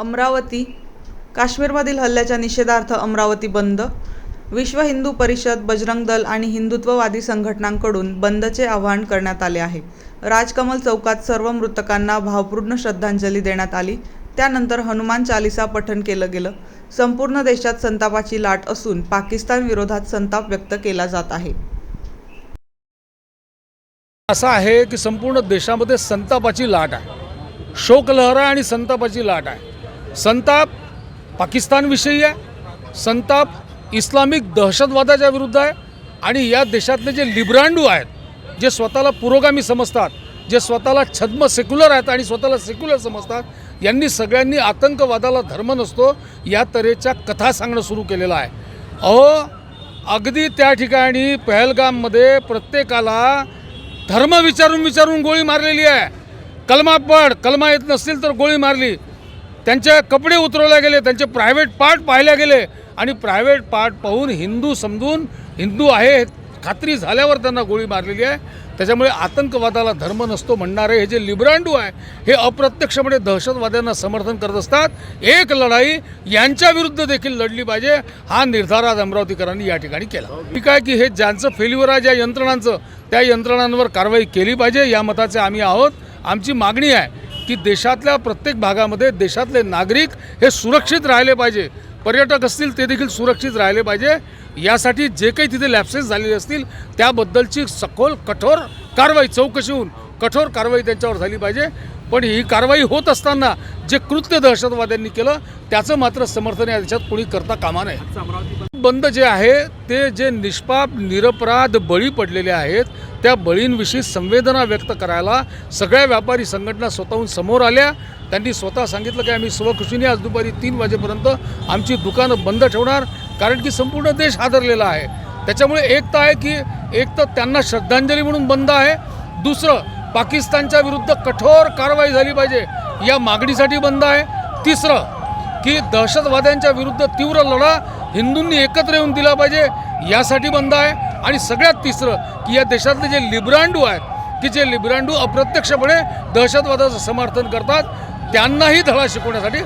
अमरावती. काश्मीरमधील हल्ल्याच्या निषेधार्थ अमरावती बंद. विश्व हिंदू परिषद बजरंग दल आणि हिंदुत्ववादी संघटनांकडून बंदचे आवाहन करण्यात आले आहे. राजकमल चौकात सर्व मृतकांना भावपूर्ण श्रद्धांजली देण्यात आली. त्यानंतर हनुमान चालिसा पठण केलं गेलं. संपूर्ण देशात संतापाची लाट असून पाकिस्तान विरोधात संताप व्यक्त केला जात आहे. असं आहे की संपूर्ण देशामध्ये संतापाची लाट आहे. शोकलहरा आणि संतापाची लाट आहे. संताप पाकिस्तानविषयी आहे. संताप इस्लामिक दहशतवादाच्या विरुद्ध आहे. आणि या देशातले जे लिब्रांडू आहेत जे स्वतःला पुरोगामी समजतात जे स्वतःला छद्म सेक्युलर आहेत आणि स्वतःला सेक्युलर समजतात यांनी सगळ्यांनी आतंकवादाला धर्म नसतो या तऱ्हेच्या कथा सांगणं सुरू केलेलं आहे. अहो अगदी त्या ठिकाणी पहलगाममध्ये प्रत्येकाला धर्म विचारून विचारून गोळी मारलेली आहे. कलमा पड कलमा येत नसतील तर गोळी मारली. त्यांचे कपडे उतरवले गेले त्यांचे प्रायव्हेट पार्ट पाहिले गेले. आणि प्रायव्हेट पार्ट पाहून हिंदू समजून हिंदू आहे खात्री झाल्यावर त्यांना गोळी मारलेली आहे. त्याच्यामुळे आतंकवादाला धर्म नसतो म्हणणारे हे जे लिब्रांडू आहे हे अप्रत्यक्षपणे दहशतवाद्यांना समर्थन करत असतात. एक लढाई यांच्या विरुद्ध देखील लढली पाहिजे हा निर्धार आज अमरावतीकरांनी या ठिकाणी केला. ठीक आहे की हे ज्यांचं फेल्युअर आहे ज्या यंत्रणांचं त्या यंत्रणांवर कारवाई केली पाहिजे या मताचे आम्ही आहोत. आमची मागणी आहे की देशातल्या प्रत्येक भागामध्ये देशातले नागरिक हे सुरक्षित राहिले पाहिजे. पर्यटक असतील ते देखील सुरक्षित राहिले पाहिजे. यासाठी जे काही तिथे लॅप्सेस झालेले असतील त्याबद्दलची सखोल कठोर कारवाई चौकशी होऊन कठोर कारवाई त्यांच्यावर झाली पाहिजे. पण ही कारवाई होत असताना जे कृत्य दहशतवाद्यांनी केलं त्याचं मात्र समर्थन या देशात कोणी करता कामा नये. बंद जे आहे ते जे निष्पाप निरपराध बळी पडलेले आहेत त्या बळींविषयी संवेदना व्यक्त करायला सगळ्या व्यापारी संघटना स्वतःहून समोर आल्या. त्यांनी स्वतः सांगितलं की आम्ही स्वखुशीने आज दुपारी तीन वाजेपर्यंत आमची दुकानं बंद ठेवणार कारण की संपूर्ण देश हादरलेला आहे. त्याच्यामुळे एक तर आहे की एक तर त्यांना श्रद्धांजली म्हणून बंद आहे. दुसरं पाकिस्तानच्या विरुद्ध कठोर कारवाई झाली पाहिजे या मागणीसाठी बंद आहे. तिसरं की दहशतवाद्यांच्या विरुद्ध तीव्र लढा हिंदूंनी एकत्र येऊन दिला पाहिजे यासाठी बंद आहे. आणि सगळ्यात तिसरं की या देशातले जे लिब्रांडू आहेत की जे लिब्रांडू अप्रत्यक्षपणे दहशतवादाचं समर्थन करतात त्यांनाही धडा शिकवण्यासाठी